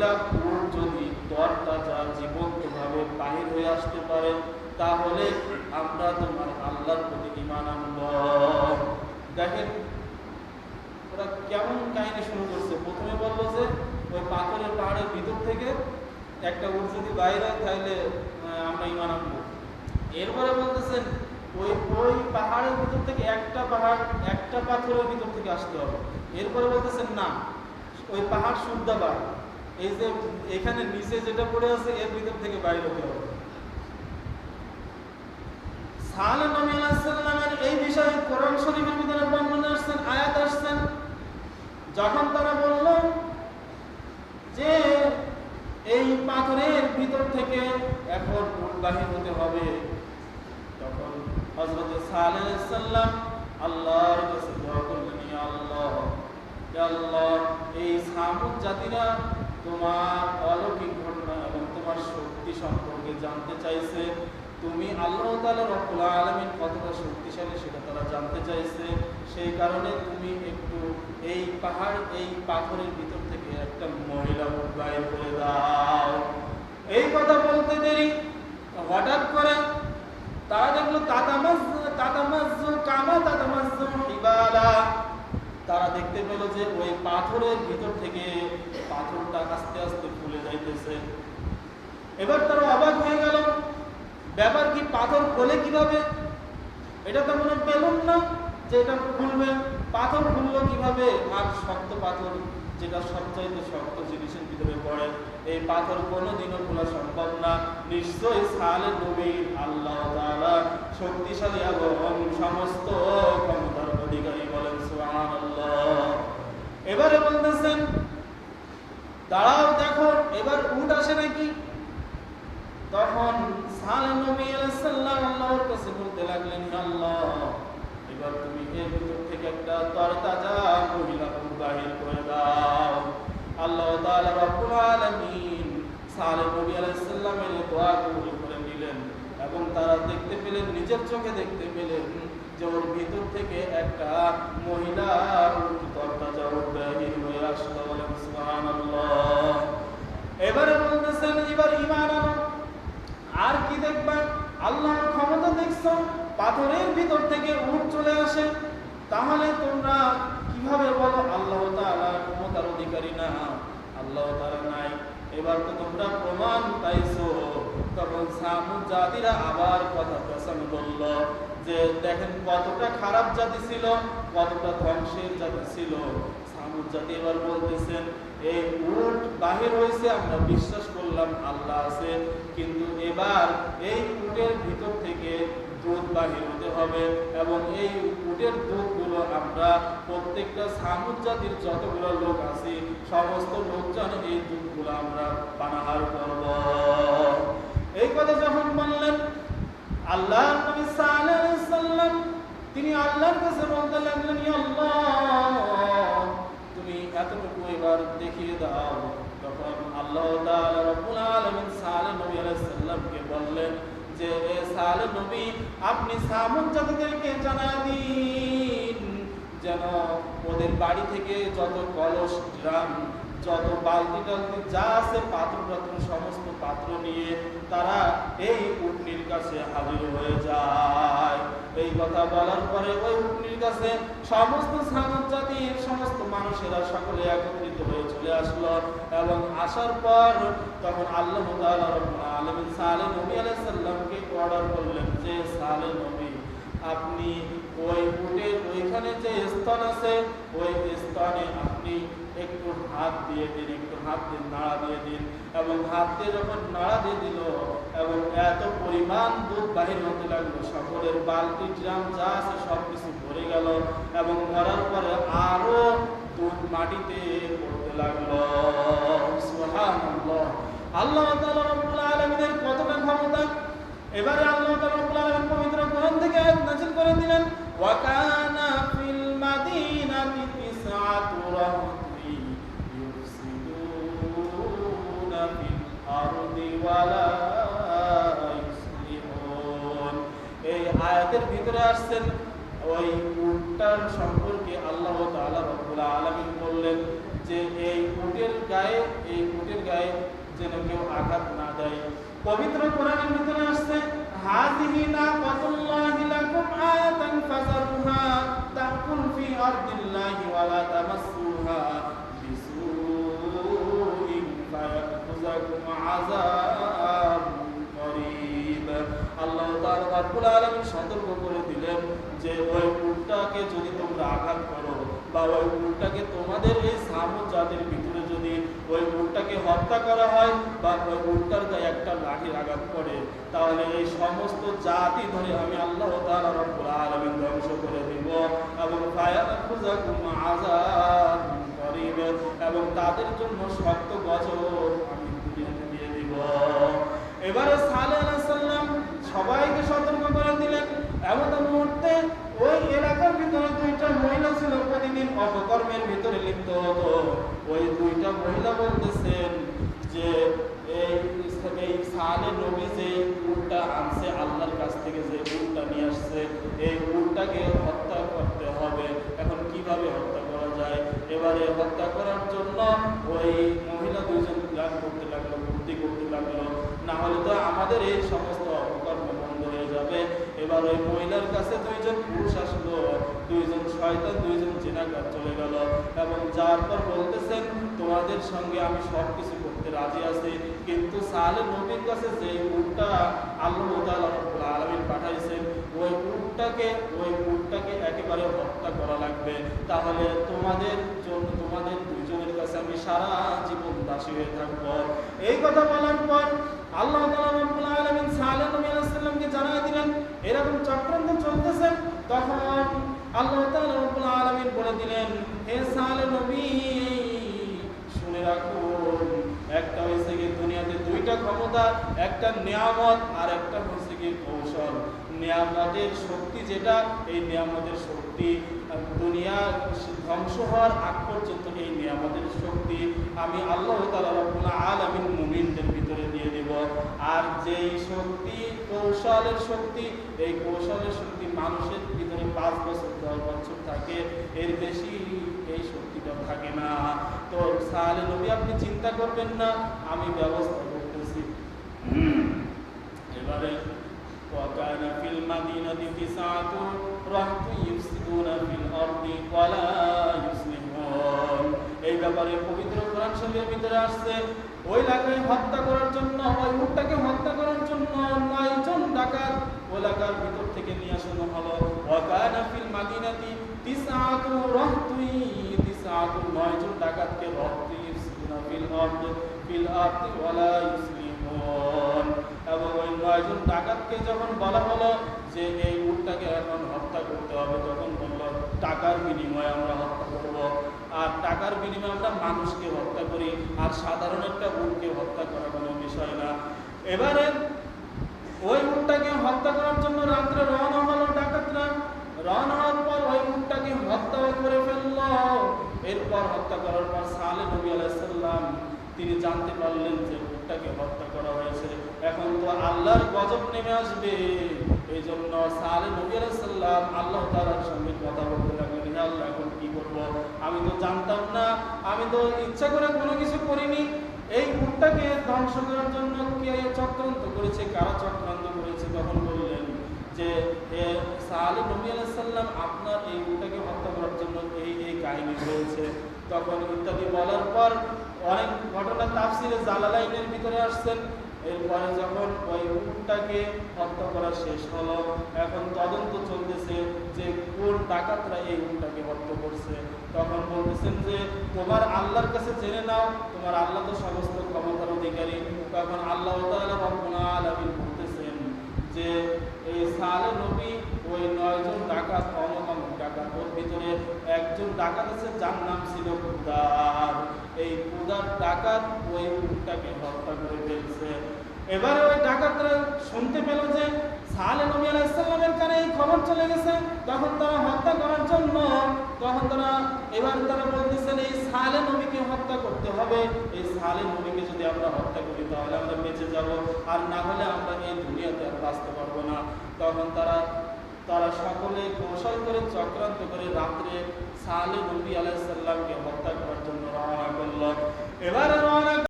মহিলা যদি তরতাজা জীবন্তভাবে বাহির হয়ে আসতে পারে, তাহলে আমরা তোমার আল্লাহর প্রতি ইমান আনব। দেখেন, ওরা কেমন কাহিনী শুরু করছে। প্রথমে বলল যে, ওই পাথরের পাহাড়ের ভিতর থেকে একটা উট যদি বাইরে হয়, তাহলে আমরা ইমান আনব। এরপরে বলতেছেন ওই ওই পাহাড়ের ভিতর থেকে একটা পাহাড়, একটা পাথরের ভিতর থেকে আসতে হবে। এরপরে বলতেছেন না, ওই পাহাড় শুদ্ধাবার এই যে এখানে নিচে যেটা পড়ে আছে, এর ভিতর থেকে বাইরে হতে হবে। সালে নবী এই বিষয়ে কোরআন শরীফের ভিতরে বর্ণনা আসছেন আয়াত আসছেন যখন তারা বলল যে এই পাথরের ভিতর থেকে এখন হতে হবে, তখন সাল্লাম আল্লাহর কাছে দোয়া করলেন আল্লাহ আল্লাহ, এই সামুদ জাতিরা তোমার অলৌকিক ঘটনা এবং তোমার শক্তি সম্পর্কে জানতে চাইছে। তুমি আল্লাহ তাআলা রব্বুল আলামিন কতটা শক্তিশালী সেটা তারা জানতে চাইছে। সেই কারণে তুমি একটু এই পাহাড়, এই পাথরের ভিতর থেকে একটা মহিলা বাইর করে দাও। এই কথা বলতে দেরি। হঠাৎ করে তারা দেখল তাতামাজ তাতামাজ কামা তাতামাজ ইবালা তারা দেখতে পেল যে ওই পাথরের ভিতর থেকে পাথরটা আস্তে আস্তে ফুলে যাইতেছে। এবার তারা অবাক হয়ে গেল, ব্যাপার কি পাথর খোলে কীভাবে? এটা তো মনে পেলুন না যে এটা খুলবে পাথর খুললো কীভাবে? আর শক্ত পাথর যেটা সবচাইতে শক্ত জিনিসের ভিতরে পড়ে, এই পাথর কোনোদিনও খোলা সম্ভব না। নিশ্চয়ই সালে নবী আল্লাহ তাআলা শক্তিশালী এবং সমস্ত ক্ষমতার অধিকারী বলেন সুবহানাল্লাহ এবারে বলতেছেন দাঁড়াও দেখো এবার উট আসে নাকি তখন সালে নবী আল্লাহ আল্লাহ এবং তারা দেখতে পেলেন, নিজের চোখে দেখতে পেলেন যে ওর ভিতর থেকে একটা মহিলা তরতাজা বাহির হয়ে আসলো সুবহানাল্লাহ এবারে বলতেছেন এবার ঈমান আনো আর কি দেখবা আল্লাহর ক্ষমতা দেখছ, পাথরের ভিতর থেকে উট চলে আসে। তাহলে তোমরা কীভাবে বলো, আল্লাহ তাআলা ক্ষমতার অধিকারী না? আল্লাহ তাআলা নাই। এবার তো তোমরা প্রমাণ পাইছো। তখন সামুদ জাতিরা আবার কথা প্রসঙ্গ বলল যে, দেখেন কতটা খারাপ জাতি ছিল, কতটা ধ্বংসের জাতি ছিল। সামুদ জাতি এবার বলতেছেন এই উট বাহির হয়েছে আমরা বিশ্বাস করলাম আল্লাহ আছে, কিন্তু এবার এই উটের ভিতর থেকে দুধ বাহির হতে হবে এবং এই উটের দুধগুলো আমরা প্রত্যেকটা সামুদ জাতির যতগুলো লোক আছে, সমস্ত লোকজন এই দুধগুলো আমরা পানাহার করব। এই কথা যখন বললেন, আল্লাহ নবী সাল্লাম তিনি আল্লাহর কাছে বলতে লাগলেন আল্লাহ এবার দেখিয়ে দাও। তখন আল্লাহ রব্বুল আলামিন সালে নবী আলাইহিস সালামকে বললেন যে, এ সালে নবী, আপনি সামুদ জাতিদেরকে জানা দিন। যেন ওদের বাড়ি থেকে যত কলস, ড্রাম যত বালতি টালতি যা আছে পাত্র টাত্র সমস্ত পাত্র নিয়ে তারা এই উটনির কাছে হাজির হয়ে যায়। এই কথা বলার পরে ওই উটনির কাছে সমস্ত সামত জাতির সমস্ত মানুষেরা সকলে একত্রিত হয়ে চলে আসলো এবং আসার পর তখন আল্লাহ আলামিন সালে নবী আলাইহিস সালামকে অর্ডার করলেন যে, সালে নবী, আপনি ওই উটের ওইখানে যে স্থান আছে, ওই স্থানে আপনি একটু হাত দিয়ে দিন, একটু হাত দিয়ে নাড়া দিয়ে দিন। এবং হাত দিয়ে যখন নাড়া দিয়ে দিল, এবং এত পরিমাণ দুধ বাহির হতে লাগল, সকলের বালতি ড্রাম যা আছে সব কিছু ভরে গেল এবং ভরার পরে আরও দুধ মাটিতে পড়তে লাগল। আল্লাহ আলামিনের কতটা ক্ষমতা। এবারে আল্লাহ রব্বুল আলামিন পবিত্র থেকে করে দিলেন ফিল মাদিনাতি তিসআতু এই আয়াতের ভিতরে আসছেন, ওই উটটার সম্পর্কে আল্লাহ তাআলা রব্বুল বললেন যে, এই উটের গায়ে, এই উটের গায়ে যেন কেউ আঘাত না দেয়। পবিত্র কোরআনের ভিতরে আসছে, হাযিহি নাকাতুল্লাহি লাকুম আয়াতান ফাযারুহা তাকুল ফি আরদিল্লাহি ওয়া লা তামাসসুহা বিসুইন ফায়াখুযাকুম আযাবুন করিব আল্লাহ তাআলা রাব্বুল আলামিন সতর্ক করে দিলেন যে ওই উটটাকে যদি তোমরা আঘাত করো বা ওই উটটাকে তোমাদের এই সামুদ জাতির ভিতরে যদি ওই উটটাকে হত্যা করা হয় বা ওই উটটার গায়ে একটা লাঠির আঘাত করে তাহলে এই সমস্ত জাতি ধরে আমি আল্লাহ তাআলা রব্বুল আলামিন ধ্বংস করে দিব। এবং ফায়াখুযাকুম আযাবুন করিব। এবং তাদের জন্য শক্ত গজব এবারে সালে আলাইসাল্লাম সবাইকে সতর্ক করে দিলেন। এমন মুহূর্তে ওই এলাকার ভিতরে দুইটা মহিলা ছিল, প্রতিদিন অপকর্মের ভিতরে লিপ্ত হতো। ওই দুইটা মহিলা বলতেছেন যে, এই এই সালে নবী যে উটটা আনছে, আল্লাহর কাছ থেকে যে উটটা নিয়ে আসছে, এই উটটাকে হত্যা করতে হবে। এখন কীভাবে হত্যা করা যায়? এবারে হত্যা করার জন্য ওই মহিলা দুইজন প্ল্যান করতে লাগল বুদ্ধি করতে লাগল না হলে তো আমাদের এই সমস্ত অপকর্ম বন্ধ হয়ে যাবে। এবার ওই মহিলার কাছে দুইজন পুরুষ আসলো। দুইজন শয়তান, দুইজন জিনাকার চলে গেল। এবং যার বলতেছেন, তোমাদের সঙ্গে আমি সব কিছু করতে রাজি আছি। কিন্তু সালে নবীর কাছে যে উটটা আল্লাহ রব্বুল আলামিন পাঠাইছেন, ওই উটটাকে ওই উটটাকে একেবারে হত্যা করা লাগবে। তাহলে তোমাদের জন্য, তোমাদের দুইজনের কাছে আমি সারা জীবন দাসী হয়ে থাকব। এই কথা বলার পর আল্লাহ আলামিন সালেহ নবী আলাইহিস জানাই দিলেন, এরকম চক্রান্ত চলতেছে। তখন আল্লাহ তাআলা রব্বুল বলে দিলেন, হে সালেহ নবী, শুনে রাখুন, একটা হয়েছে কি দুনিয়াতে দুইটা ক্ষমতা, একটা নিয়ামত আর একটা হচ্ছে কি কৌশল। নিয়ামতের শক্তি যেটা, এই নিয়ামতের শক্তি, দুনিয়া ধ্বংস হওয়ার আগ পর্যন্ত এই নিয়ামতের শক্তি, আমি আল্লাহ তাআলা রব্বুল আলামিন মুমিনদের ভিতরে দিয়ে দেব আর যেই শক্তি কৌশলের শক্তি এই কৌশলের শক্তি মানুষের ভিতরে পাঁচ বছর দশ বছর থাকে এর বেশি এই শক্তিটা থাকে না তো সালে নবী আপনি চিন্তা করবেন না আমি ব্যবস্থা করতেছি এবারে وكان في المدينة تسعة رهط يفسدون في الأرض ولا يصلحون এই ব্যাপারে পবিত্র কোরআন শরীফের ভিতরে আসছে ওই লাকায় হত্যা করার জন্য, ওই উটটাকে হত্যা করার জন্য নয়জন ডাকাত এলাকার ভিতর থেকে নিয়ে আসানো হলো। ওয়াকানা ফিল মাদিনাতি তিসআতু রাহতুই তিসআতু নয়জন ডাকাতকে রাহতুই ইসনা ফিল আরদ ফিল আরদ ওয়ালা ইসলিমুন এবং ওই নয়জন ডাকাতকে যখন বলা হলো যে এই উটটাকে এখন হত্যা বিনিময়ে আমরা মানুষকে হত্যা করি, আর সাধারণ একটা উটকে হত্যা করা কোনো বিষয় না। এবারে ওই উটটাকে হত্যা করার জন্য রাত্রে রওনা হলো ডাকাতরা। রওনা হওয়ার পর ওই উটটাকে হত্যা করে ফেলল। এরপর হত্যা করার পর সালে নবী আলাইসাল্লাম তিনি জানতে পারলেন যে উটটাকে হত্যা করা হয়েছে। এখন তো আল্লাহর গজব নেমে আসবে। এই জন্য সালে নবী আলাইসাল্লাম আল্লাহ তাআলার সঙ্গে কথা বলতে লাগলেন হে আল্লাহ এখন কি করব আমি তো জানতাম না, আমি তো ইচ্ছা করে কোনো কিছু করিনি। এই উটটাকে ধ্বংস করার জন্য কে চক্রান্ত করেছে, কারা চক্রান্ত করেছে তখন বললেন যে সালে নবী আলাইহিস সালাম আপনার এই উটটাকে হত্যা করার জন্য এই এই কাহিনী হয়েছে তখন ইত্যাদি বলার পর অনেক ঘটনা তাফসিরে জালালাইনের ভিতরে আসছেন। এরপরে যখন ওই উটটাকে হত্যা করা শেষ হলো, এখন তদন্ত চলতেছে যে কোন ডাকাতরা এই উটটাকে হত্যা করছে। তখন বলতেছেন যে, তোমার আল্লাহর কাছে জেনে নাও, তোমার আল্লাহ তো সমস্ত ক্ষমতার অধিকারী। তখন আল্লাহ আলামিন বলতেছেন যে এই সালে নবী ওই নয়জন ডাকাত, অমক অমক ডাকাত। ওর ভিতরে একজন ডাকাত আছে, যার নাম ছিল কুদার এই কুদার ডাকাত ওই উটটাকে হত্যা করে ফেলছে। এবারে ওই ডাকাতরা শুনতে পেল যে সালে নবী আলাইসাল্লামের কানে এই খবর চলে গেছে, তখন তারা হত্যা করার জন্য, তখন তারা এবার তারা বলতেছেন এই সালে নবীকে হত্যা করতে হবে, এই সালে নবীকে যদি আমরা হত্যা করি তাহলে আমরা বেঁচে যাব, আর না হলে আমরা এই দুনিয়াতে আর বাঁচতে পারব না। তখন তারা তারা সকলে কৌশল করে চক্রান্ত করে রাত্রে সালে নবী আলাইসাল্লামকে হত্যা জন্য রওনা রওনা করল রওনা